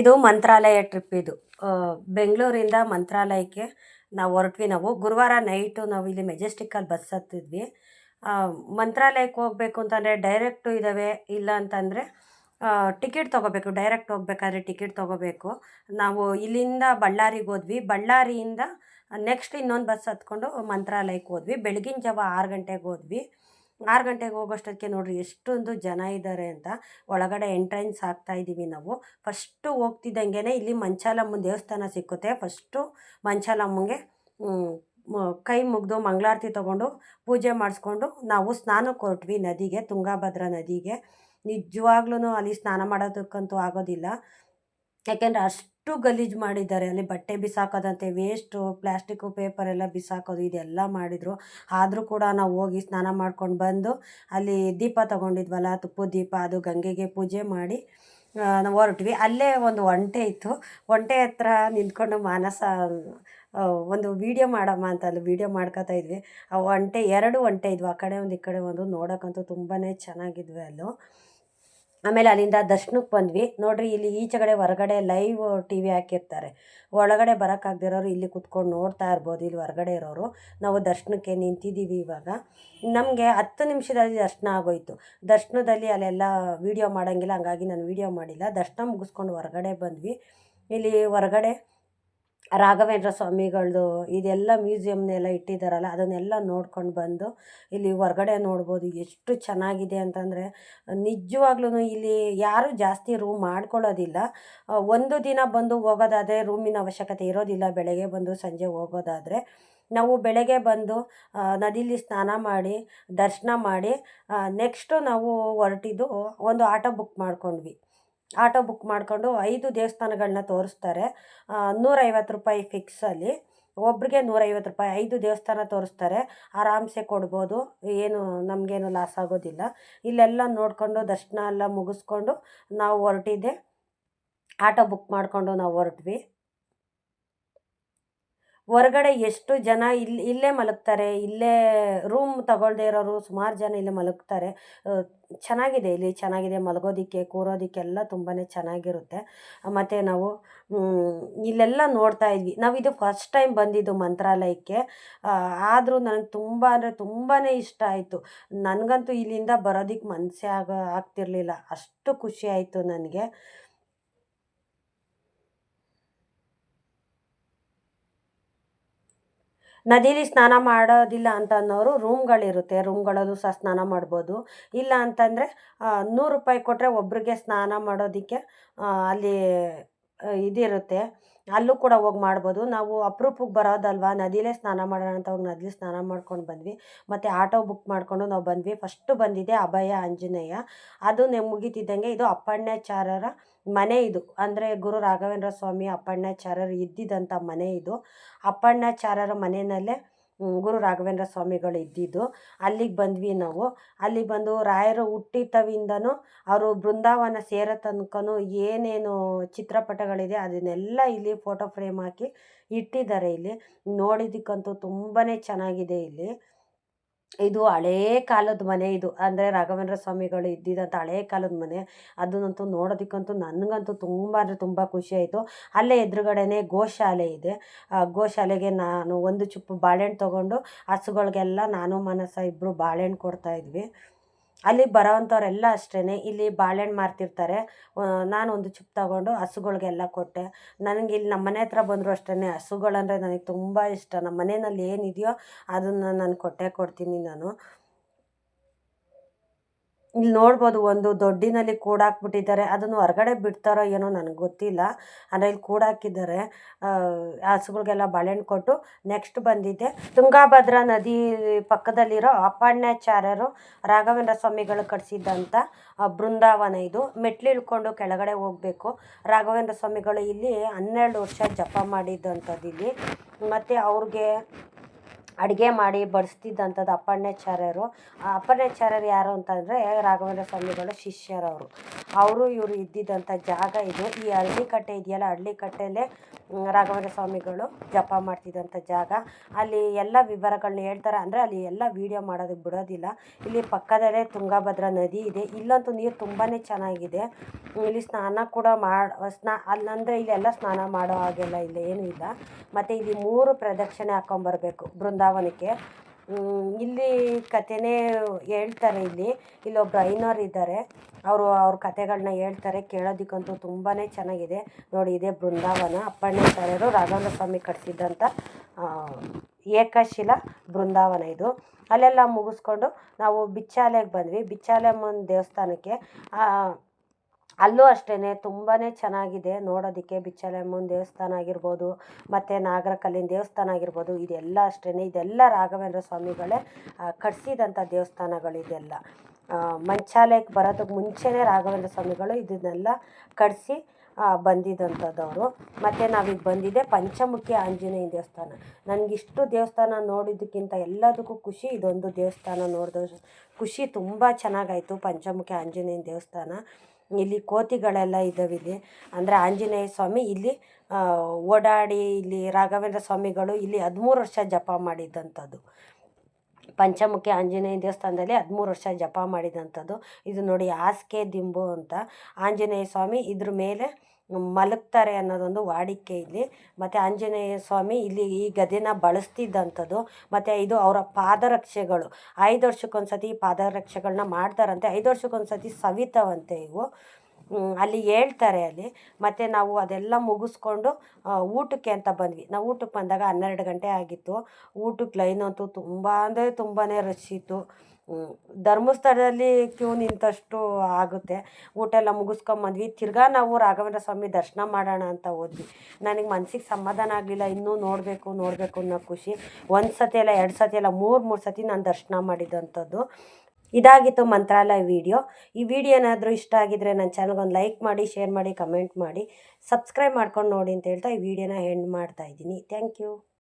ಇದು ಮಂತ್ರಾಲಯ ಟ್ರಿಪ್ ಇದು. ಬೆಂಗಳೂರಿಂದ ಮಂತ್ರಾಲಯಕ್ಕೆ ನಾವು ಹೊರಟ್ವಿ ನಾವು. ಗುರುವಾರ ನೈಟು ನಾವು ಇಲ್ಲಿ ಮೆಜೆಸ್ಟಿಕ್ಕಲ್ಲಿ ಬಸ್ ಹತ್ತಿದ್ವಿ. ಮಂತ್ರಾಲಯಕ್ಕೆ ಹೋಗಬೇಕು ಅಂತಂದರೆ ಡೈರೆಕ್ಟು ಇದ್ದಾವೆ ಇಲ್ಲ ಅಂತಂದರೆ ಟಿಕೆಟ್ ತೊಗೋಬೇಕು. ಡೈರೆಕ್ಟ್ ಹೋಗ್ಬೇಕಾದ್ರೆ ಟಿಕೆಟ್ ತೊಗೋಬೇಕು. ನಾವು ಇಲ್ಲಿಂದ ಬಳ್ಳಾರಿಗೆ ಹೋದ್ವಿ. ಬಳ್ಳಾರಿಯಿಂದ ನೆಕ್ಸ್ಟ್ ಇನ್ನೊಂದು ಬಸ್ ಹತ್ಕೊಂಡು ಮಂತ್ರಾಲಯಕ್ಕೆ ಹೋದ್ವಿ. ಬೆಳಗಿನ ಜಾವ ಆರು ಗಂಟೆಗೆ ಹೋದ್ವಿ. ಆರು ಗಂಟೆಗೆ ಹೋಗೋಷ್ಟಕ್ಕೆ ನೋಡ್ರಿ ಎಷ್ಟೊಂದು ಜನ ಇದ್ದಾರೆ ಅಂತ ಒಳಗಡೆ ಎಂಟ್ರೆನ್ಸ್ ಆಗ್ತಾ ಇದ್ದೀವಿ ನಾವು. ಫಸ್ಟು ಹೋಗ್ತಿದ್ದಂಗೆ ಇಲ್ಲಿ ಮಂಚಾಲಮ್ಮನ ದೇವಸ್ಥಾನ ಸಿಕ್ಕುತ್ತೆ. ಫಸ್ಟು ಮಂಚಾಲಮ್ಮಗೆ ಕೈ ಮುಗಿದು ಮಂಗಳಾರತಿ ತೊಗೊಂಡು ಪೂಜೆ ಮಾಡಿಸ್ಕೊಂಡು ನಾವು ಸ್ನಾನಕ್ಕೆ ಹೊರಟ್ವಿ ನದಿಗೆ, ತುಂಗಾಭದ್ರಾ ನದಿಗೆ. ನಿಜವಾಗ್ಲೂ ಅಲ್ಲಿ ಸ್ನಾನ ಮಾಡೋದಕ್ಕಂತೂ ಆಗೋದಿಲ್ಲ. ಯಾಕೆಂದರೆ ಅಷ್ಟು ಗಲೀಜು ಮಾಡಿದ್ದಾರೆ. ಅಲ್ಲಿ ಬಟ್ಟೆ ಬಿಸಾಕೋದಂತೆ ವೇಸ್ಟು ಪೇಪರ್ ಎಲ್ಲ ಬಿಸಾಕೋದು, ಇದೆಲ್ಲ ಮಾಡಿದರು. ಆದರೂ ಕೂಡ ನಾವು ಹೋಗಿ ಸ್ನಾನ ಮಾಡ್ಕೊಂಡು ಬಂದು ಅಲ್ಲಿ ದೀಪ ತೊಗೊಂಡಿದ್ವಲ್ಲ ತುಪ್ಪದ ದೀಪ, ಅದು ಗಂಗೆಗೆ ಪೂಜೆ ಮಾಡಿ ನಾವು ಹೊರಟ್ವಿ. ಅಲ್ಲೇ ಒಂದು ಒಂಟೆ ಇತ್ತು. ಒಂಟೆ ಹತ್ರ ನಿಂತ್ಕೊಂಡು ಮಾನಸ ಒಂದು ವೀಡಿಯೋ ಮಾಡಮ್ಮ ಅಂತ ಅಲ್ಲಿ ವೀಡಿಯೋ ಮಾಡ್ಕೊತಾ ಇದ್ವಿ. ಆ ಒಂಟೆ, ಎರಡು ಒಂಟೆ ಇದ್ವು. ಆ ಕಡೆ ಒಂದು, ಈ ಕಡೆ ಒಂದು ನೋಡೋಕ್ಕಂತೂ ತುಂಬಾ ಚೆನ್ನಾಗಿದ್ವಿ ಅಲ್ಲೂ. ಆಮೇಲೆ ಅಲ್ಲಿಂದ ದರ್ಶನಕ್ಕೆ ಬಂದ್ವಿ. ನೋಡ್ರಿ, ಇಲ್ಲಿ ಈಚೆಗಡೆ ಹೊರಗಡೆ ಲೈವ್ ಟಿ ವಿ ಹಾಕಿರ್ತಾರೆ. ಒಳಗಡೆ ಬರೋಕ್ಕಾಗ್ದಿರೋರು ಇಲ್ಲಿ ಕುತ್ಕೊಂಡು ನೋಡ್ತಾ ಇರ್ಬೋದು, ಇಲ್ಲಿ ಹೊರಗಡೆ ಇರೋರು. ನಾವು ದರ್ಶನಕ್ಕೆ ನಿಂತಿದ್ದೀವಿ ಇವಾಗ. ನಮಗೆ ಹತ್ತು ನಿಮಿಷದಲ್ಲಿ ದರ್ಶನ ಆಗೋಯ್ತು. ದರ್ಶನದಲ್ಲಿ ಅಲ್ಲೆಲ್ಲ ವೀಡಿಯೋ ಮಾಡೋಂಗಿಲ್ಲ, ಹಂಗಾಗಿ ನಾನು ವೀಡಿಯೋ ಮಾಡಿಲ್ಲ. ದರ್ಶನ ಮುಗಿಸ್ಕೊಂಡು ಹೊರಗಡೆ ಬಂದ್ವಿ. ಇಲ್ಲಿ ಹೊರಗಡೆ ರಾಘವೇಂದ್ರ ಸ್ವಾಮಿಗಳದ್ದು ಇದೆಲ್ಲ ಮ್ಯೂಸಿಯಮ್ನೆಲ್ಲ ಇಟ್ಟಿದ್ದಾರಲ್ಲ, ಅದನ್ನೆಲ್ಲ ನೋಡ್ಕೊಂಡು ಬಂದು ಇಲ್ಲಿ ಹೊರ್ಗಡೆ ನೋಡ್ಬೋದು ಎಷ್ಟು ಚೆನ್ನಾಗಿದೆ ಅಂತಂದರೆ ನಿಜವಾಗ್ಲೂ ಇಲ್ಲಿ ಯಾರೂ ಜಾಸ್ತಿ ರೂಮ್ ಮಾಡ್ಕೊಳ್ಳೋದಿಲ್ಲ. ಒಂದು ದಿನ ಬಂದು ಹೋಗೋದಾದರೆ ರೂಮಿನ ಅವಶ್ಯಕತೆ ಇರೋದಿಲ್ಲ, ಬೆಳಗ್ಗೆ ಬಂದು ಸಂಜೆ ಹೋಗೋದಾದರೆ. ನಾವು ಬೆಳಗ್ಗೆ ಬಂದು ನದಿಲಿ ಸ್ನಾನ ಮಾಡಿ, ದರ್ಶನ ಮಾಡಿ ನೆಕ್ಸ್ಟು ನಾವು ಹೊರಟಿದ್ದು ಒಂದು ಆಟೋ ಬುಕ್ ಮಾಡ್ಕೊಂಡ್ವಿ. ಆಟೋ ಬುಕ್ ಮಾಡಿಕೊಂಡು ಐದು ದೇವಸ್ಥಾನಗಳನ್ನ ತೋರಿಸ್ತಾರೆ. ನೂರೈವತ್ತು ರೂಪಾಯಿ ಫಿಕ್ಸಲ್ಲಿ ಒಬ್ರಿಗೆ ನೂರೈವತ್ತು ರೂಪಾಯಿ, ಐದು ದೇವಸ್ಥಾನ ತೋರಿಸ್ತಾರೆ. ಆರಾಮ್ಸೆ ಕೊಡ್ಬೋದು. ಏನು, ನಮಗೇನು ಲಾಸ್ ಆಗೋದಿಲ್ಲ. ಇಲ್ಲೆಲ್ಲ ನೋಡಿಕೊಂಡು ದರ್ಶನ ಎಲ್ಲ ಮುಗಿಸ್ಕೊಂಡು ನಾವು ಹೊರಟಿದ್ದೆ. ಆಟೋ ಬುಕ್ ಮಾಡಿಕೊಂಡು ನಾವು ಹೊರಟ್ವಿ. ಹೊರಗಡೆ ಎಷ್ಟು ಜನ ಇಲ್ಲಿ ಇಲ್ಲೇ ಮಲಗ್ತಾರೆ, ಇಲ್ಲೇ ರೂಮ್ ತಗೊಳ್ದೆ ಇರೋರು ಸುಮಾರು ಜನ ಇಲ್ಲೇ ಮಲಗ್ತಾರೆ. ಚೆನ್ನಾಗಿದೆ ಇಲ್ಲಿ, ಚೆನ್ನಾಗಿದೆ ಮಲಗೋದಕ್ಕೆ ಕೂರೋದಕ್ಕೆಲ್ಲ ತುಂಬಾ ಚೆನ್ನಾಗಿರುತ್ತೆ. ಮತ್ತು ನಾವು ಇಲ್ಲೆಲ್ಲ ನೋಡ್ತಾ ಇದ್ವಿ. ನಾವು ಇದು ಫಸ್ಟ್ ಟೈಮ್ ಬಂದಿದ್ದು ಮಂತ್ರಾಲಯಕ್ಕೆ. ಆದರೂ ನನಗೆ ತುಂಬ ಅಂದರೆ ತುಂಬಾ ಇಷ್ಟ ಆಯಿತು. ನನಗಂತೂ ಇಲ್ಲಿಂದ ಬರೋದಕ್ಕೆ ಮನಸ್ಸೇ ಆಗ, ಆಗ್ತಿರಲಿಲ್ಲ. ಅಷ್ಟು ಖುಷಿ ಆಯಿತು ನನಗೆ. ನದಿಲಿ ಸ್ನಾನ ಮಾಡೋದಿಲ್ಲ ಅಂತ ಅನ್ನೋರು ರೂಮ್ಗಳಿರುತ್ತೆ. ರೂಮ್ಗಳಲ್ಲೂ ಸಹ ಸ್ನಾನ ಮಾಡ್ಬೋದು. ಇಲ್ಲ ಅಂತಂದರೆ ನೂರು ರೂಪಾಯಿ ಕೊಟ್ಟರೆ ಒಬ್ಬರಿಗೆ ಸ್ನಾನ ಮಾಡೋದಕ್ಕೆ ಅಲ್ಲಿ ಇದಿರುತ್ತೆ. ಅಲ್ಲೂ ಕೂಡ ಹೋಗಿ ಮಾಡ್ಬೋದು. ನಾವು ಅಪರೂಪಕ್ಕೆ ಬರೋದಲ್ವಾ? ನದಿಲೇ ಸ್ನಾನ ಮಾಡೋಣ ಅಂತ ಹೋಗಿ ನದಿಲಿ ಸ್ನಾನ ಮಾಡ್ಕೊಂಡು ಬಂದ್ವಿ. ಮತ್ತು ಆಟೋ ಬುಕ್ ಮಾಡಿಕೊಂಡು ನಾವು ಬಂದ್ವಿ. ಫಸ್ಟು ಬಂದಿದೆ ಅಭಯ ಆಂಜನೇಯ. ಅದು ಮುಗಿತಿದ್ದಂಗೆ ಇದು ಅಪ್ಪಣ್ಣಾಚಾರ್ಯರ ಮನೆ ಇದು. ಅಂದರೆ ಗುರು ರಾಘವೇಂದ್ರ ಸ್ವಾಮಿ ಅಪ್ಪಣ್ಣಾಚಾರ್ಯರು ಇದ್ದಿದ್ದಂಥ ಮನೆ ಇದು. ಅಪ್ಪಣ್ಣಾಚಾರ್ಯರ ಮನೆಯಲ್ಲೇ ಗುರು ರಾಘವೇಂದ್ರ ಸ್ವಾಮಿಗಳು ಇದ್ದಿದ್ದು, ಅಲ್ಲಿಗೆ ಬಂದ್ವಿ ನಾವು. ಅಲ್ಲಿ ಬಂದು ರಾಯರು ಹುಟ್ಟಿತವಿಂದನೂ ಅವರು ಬೃಂದಾವನ ಸೇರೋ ತನಕನೂ ಏನೇನು ಚಿತ್ರಪಟಗಳಿದೆ ಅದನ್ನೆಲ್ಲ ಇಲ್ಲಿ ಫೋಟೋ ಫ್ರೇಮ್ ಹಾಕಿ ಇಟ್ಟಿದ್ದಾರೆ ಇಲ್ಲಿ. ನೋಡಿದ್ದಕ್ಕಂತೂ ತುಂಬಾ ಚೆನ್ನಾಗಿದೆ ಇಲ್ಲಿ. ಇದು ಹಳೇ ಕಾಲದ ಮನೆ ಇದು. ಅಂದರೆ ರಾಘವೇಂದ್ರ ಸ್ವಾಮಿಗಳು ಇದ್ದಿದ್ದಂಥ ಹಳೇ ಕಾಲದ ಮನೆ. ಅದನ್ನಂತೂ ನೋಡೋದಕ್ಕಂತೂ ನನಗಂತೂ ತುಂಬ ಅಂದರೆ ತುಂಬ ಖುಷಿಯಾಯಿತು ಅಲ್ಲೇ ಎದುರುಗಡೆನೇ ಗೋಶಾಲೆ ಇದೆ. ಆ ಗೋಶಾಲೆಗೆ ನಾನು ಒಂದು ಚುಪ್ಪು ಬಾಳೆಹಣ್ಣು ತೊಗೊಂಡು ಹಸುಗಳಿಗೆಲ್ಲ ನಾನು ಮನಸ ಇಬ್ಬರು ಬಾಳೆಹಣ್ಣು ಕೊಡ್ತಾ ಇದ್ವಿ. ಅಲ್ಲಿ ಬರೋವಂಥವ್ರೆಲ್ಲ ಅಷ್ಟೇ ಇಲ್ಲಿ ಬಾಳೆಹಣ್ಣು ಮಾರ್ತಿರ್ತಾರೆ. ನಾನು ಒಂದು ಚಿಪ್ ತಗೊಂಡು ಹಸುಗಳಿಗೆಲ್ಲ ಕೊಟ್ಟೆ. ನನಗೆ ಇಲ್ಲಿ ನಮ್ಮ ಮನೆ ಹತ್ರ ಬಂದರೂ ಅಷ್ಟೇ ಹಸುಗಳಂದರೆ ನನಗೆ ತುಂಬ ಇಷ್ಟ. ನಮ್ಮ ಮನೆಯಲ್ಲಿ ಏನಿದೆಯೋ ಅದನ್ನು ನಾನು ಕೊಟ್ಟೇ, ಕೊಡ್ತೀನಿ ನಾನು. ಇಲ್ಲಿ ನೋಡ್ಬೋದು, ಒಂದು ದೊಡ್ಡಿನಲ್ಲಿ ಕೂಡಾಕ್ಬಿಟ್ಟಿದ್ದಾರೆ. ಅದನ್ನು ಹೊರಗಡೆ ಬಿಡ್ತಾರೋ ಏನೋ ನನಗೆ ಗೊತ್ತಿಲ್ಲ. ಅಂದರೆ ಇಲ್ಲಿ ಕೂಡಾಕಿದ್ದಾರೆ. ಹಸುಗಳಿಗೆಲ್ಲ ಬಾಳೆಹಣ್ಣು ಕೊಟ್ಟು ನೆಕ್ಸ್ಟ್ ಬಂದಿದ್ದೆ ತುಂಗಾಭದ್ರಾ ನದಿ ಪಕ್ಕದಲ್ಲಿರೋ ಅಪ್ಪಣ್ಣಾಚಾರ್ಯರು ರಾಘವೇಂದ್ರ ಸ್ವಾಮಿಗಳು ಕಟ್ಸಿದ್ದಂಥ ಬೃಂದಾವನ ಇದು. ಮೆಟ್ಲು ಇಳ್ಕೊಂಡು ಕೆಳಗಡೆ ಹೋಗಬೇಕು. ರಾಘವೇಂದ್ರ ಸ್ವಾಮಿಗಳು ಇಲ್ಲಿ ಹನ್ನೆರಡು ವರ್ಷ ಜಪ ಮಾಡಿದ್ದಂಥದ್ದು ಇಲ್ಲಿ. ಮತ್ತು ಅವ್ರಿಗೆ ಅಡುಗೆ ಮಾಡಿ ಬಡಿಸ್ತಿದ್ದಂಥದ್ದು ಅಪ್ಪಣ್ಣಾಚಾರ್ಯರು. ಆ ಅಪ್ಪಣ್ಣಾಚಾರ್ಯರು ಯಾರು ಅಂತಂದರೆ ರಾಘವೇಂದ್ರ ಸ್ವಾಮಿಗಳ ಶಿಷ್ಯರವರು. ಅವರು ಇವರು ಇದ್ದಿದ್ದಂಥ ಜಾಗ ಇದು. ಈ ಹಳ್ಳಿಕಟ್ಟೆ ಇದೆಯಲ್ಲ, ಹಳ್ಳಿಕಟ್ಟೆಯಲ್ಲೇ ರಾಘವೇಂದ್ರ ಸ್ವಾಮಿಗಳು ಜಪ ಮಾಡ್ತಿದ್ದಂಥ ಜಾಗ. ಅಲ್ಲಿ ಎಲ್ಲ ವಿವರಗಳನ್ನ ಹೇಳ್ತಾರೆ ಅಂದರೆ ಅಲ್ಲಿ ಎಲ್ಲ ವೀಡಿಯೋ ಮಾಡೋದಕ್ಕೆ ಬಿಡೋದಿಲ್ಲ. ಇಲ್ಲಿ ಪಕ್ಕದಲ್ಲೇ ತುಂಗಭದ್ರಾ ನದಿ ಇದೆ. ಇಲ್ಲಂತೂ ನೀರು ತುಂಬಾ ಚೆನ್ನಾಗಿದೆ. ಇಲ್ಲಿ ಸ್ನಾನ ಕೂಡ ಮಾಡಿ, ಸ್ನಾ, ಅಲ್ಲಂದರೆ ಇಲ್ಲೆಲ್ಲ ಸ್ನಾನ ಮಾಡೋ ಹಾಗೆಲ್ಲ ಇಲ್ಲ, ಏನೂ ಇಲ್ಲ. ಮತ್ತು ಇಲ್ಲಿ ಮೂರು ಪ್ರದಕ್ಷಿಣೆ ಹಾಕ್ಕೊಂಬರ್ಬೇಕು ಬೃಂದಾವನಕ್ಕೆ. ಇಲ್ಲಿ ಕಥೆನೇ ಹೇಳ್ತಾರೆ ಇಲ್ಲಿ. ಇಲ್ಲೊಬ್ರು ಐನೋರು ಇದ್ದಾರೆ. ಅವರು ಅವ್ರ ಕಥೆಗಳನ್ನ ಹೇಳ್ತಾರೆ, ಕೇಳೋದಕ್ಕಂತೂ ತುಂಬಾ ಚೆನ್ನಾಗಿದೆ. ನೋಡಿ, ಇದೇ ಬೃಂದಾವನ. ಅಪ್ಪಣ್ಣಾಚಾರ್ಯರು ರಾಘವೇಂದ್ರ ಸ್ವಾಮಿ ಕಟ್ಟಿಸಿದ್ದಂಥ ಏಕಶಿಲಾ ಬೃಂದಾವನ ಇದು. ಅಲ್ಲೆಲ್ಲ ಮುಗಿಸ್ಕೊಂಡು ನಾವು ಬಿಚ್ಚಾಲೆಗೆ ಬಂದ್ವಿ. ಬಿಚ್ಚಾಲಮ್ಮನ ದೇವಸ್ಥಾನಕ್ಕೆ ಅಲ್ಲೂ ಅಷ್ಟೇ ತುಂಬಾ ಚೆನ್ನಾಗಿದೆ. ನೋಡೋದಕ್ಕೆ ಬಿಚ್ಚಾಲಮ್ಮನ ದೇವಸ್ಥಾನ ಆಗಿರ್ಬೋದು ಮತ್ತು ನಾಗರಕಲ್ಲಿನ ದೇವಸ್ಥಾನ ಆಗಿರ್ಬೋದು ಇದೆಲ್ಲ ಅಷ್ಟೇ ಇದೆಲ್ಲ ರಾಘವೇಂದ್ರ ಸ್ವಾಮಿಗಳೇ ಕಟ್ಟಿಸಿದಂಥ ದೇವಸ್ಥಾನಗಳು ಇದೆಲ್ಲ. ಆ, ಮಂಚಾಲಯಕ್ಕೆ ಬರೋದಕ್ಕೆ ಮುಂಚೆನೇ ರಾಘವೇಂದ್ರ ಸ್ವಾಮಿಗಳು ಇದನ್ನೆಲ್ಲ ಕಟ್ಟಿಸಿ ಬಂದಿದ್ದಂಥದ್ದವರು ಮತ್ತು ನಾವೀಗ ಬಂದಿದ್ದೆ ಪಂಚಮುಖಿ ಆಂಜನೇಯ ದೇವಸ್ಥಾನ. ನನಗಿಷ್ಟು ದೇವಸ್ಥಾನ ನೋಡಿದ್ದಕ್ಕಿಂತ ಎಲ್ಲದಕ್ಕೂ ಖುಷಿ ಇದೊಂದು ದೇವಸ್ಥಾನ ನೋಡಿದ ಖುಷಿ ತುಂಬ ಚೆನ್ನಾಗಾಯಿತು ಪಂಚಮುಖಿ ಆಂಜನೇಯನ ದೇವಸ್ಥಾನ. ಇಲ್ಲಿ ಕೋತಿಗಳೆಲ್ಲ ಇದ್ದಾವಿಲ್ಲಿ ಅಂದರೆ ಆಂಜನೇಯ ಸ್ವಾಮಿ ಇಲ್ಲಿ ಓಡಾಡಿ ಇಲ್ಲಿ ರಾಘವೇಂದ್ರ ಸ್ವಾಮಿಗಳು ಇಲ್ಲಿ ಹದಿಮೂರು ವರ್ಷ ಜಪ ಮಾಡಿದಂಥದ್ದು. ಪಂಚಮುಖಿ ಆಂಜನೇಯ ದೇವಸ್ಥಾನದಲ್ಲಿ ಹದಿಮೂರು ವರ್ಷ ಜಪ ಮಾಡಿದಂಥದ್ದು. ಇದು ನೋಡಿ ಹಾಸಿಗೆ ದಿಂಬು ಅಂತ. ಆಂಜನೇಯ ಸ್ವಾಮಿ ಇದ್ರ ಮೇಲೆ ಮಲಗ್ತಾರೆ ಅನ್ನೋದೊಂದು ವಾಡಿಕೆ ಇಲ್ಲಿ. ಮತ್ತು ಆಂಜನೇಯ ಸ್ವಾಮಿ ಇಲ್ಲಿ ಈ ಗದೆನ ಬಳಸ್ತಿದ್ದಂಥದ್ದು. ಮತ್ತು ಇದು ಅವರ ಪಾದರಕ್ಷೆಗಳು. ಐದು ವರ್ಷಕ್ಕೊಂದು ಸತಿ ಈ ಪಾದರಕ್ಷೆಗಳನ್ನ ಮಾಡ್ತಾರಂತೆ. ಐದು ವರ್ಷಕ್ಕೊಂದು ಸತಿ ಸವಿತವಂತೆ ಇವು. ಅಲ್ಲಿ ಹೇಳ್ತಾರೆ ಅಲ್ಲಿ. ಮತ್ತು ನಾವು ಅದೆಲ್ಲ ಮುಗಿಸ್ಕೊಂಡು ಊಟಕ್ಕೆ ಅಂತ ಬಂದ್ವಿ. ನಾವು ಊಟಕ್ಕೆ ಬಂದಾಗ ಹನ್ನೆರಡು ಗಂಟೆ ಆಗಿತ್ತು. ಊಟಕ್ಕೆ ಲೈನ್ ಅಂತೂ ತುಂಬ, ಅಂದರೆ ತುಂಬಾ ರಶ್ ಇತ್ತು. ಧರ್ಮಸ್ಥಳದಲ್ಲಿ ಕ್ಯೂ ನಿಂತಷ್ಟು ಆಗುತ್ತೆ. ಊಟ ಎಲ್ಲ ಮುಗಿಸ್ಕೊಂಬಂದ್ವಿ ತಿರ್ಗಾ ನಾವು ರಾಘವೇಂದ್ರ ಸ್ವಾಮಿ ದರ್ಶನ ಮಾಡೋಣ ಅಂತ ಹೋದ್ವಿ. ನನಗೆ ಮನಸ್ಸಿಗೆ ಸಮಾಧಾನ ಆಗಲಿಲ್ಲ. ಇನ್ನೂ ನೋಡಬೇಕು ನೋಡಬೇಕು ಅನ್ನೋ ಖುಷಿ. ಒಂದು ಸತಿ ಅಲ್ಲ, ಎರಡು ಸತಿ ಅಲ್ಲ, ಮೂರು ಮೂರು ಸತಿ ನಾನು ದರ್ಶನ ಮಾಡಿದಂಥದ್ದು. ಇದಾಗಿತ್ತು ಮಂತ್ರಾಲಯ ವಿಡಿಯೋ. ಈ ವಿಡಿಯೋ ಏನಾದರೂ ಇಷ್ಟ ಆಗಿದ್ರೆ ನನ್ನ ಚಾನಲ್ಗೆ ಒಂದು ಲೈಕ್ ಮಾಡಿ ಶೇರ್ ಮಾಡಿ ಕಮೆಂಟ್ ಮಾಡಿ. ಸಬ್ಸ್ಕ್ರೈಬ್ ಮಾಡ್ಕೊಂಡು ನೋಡಿ ಅಂತ ಹೇಳ್ತಾ ಈ ವಿಡಿಯೋನ ಎಂಡ್ ಮಾಡ್ತಾ ಇದ್ದೀನಿ. Thank you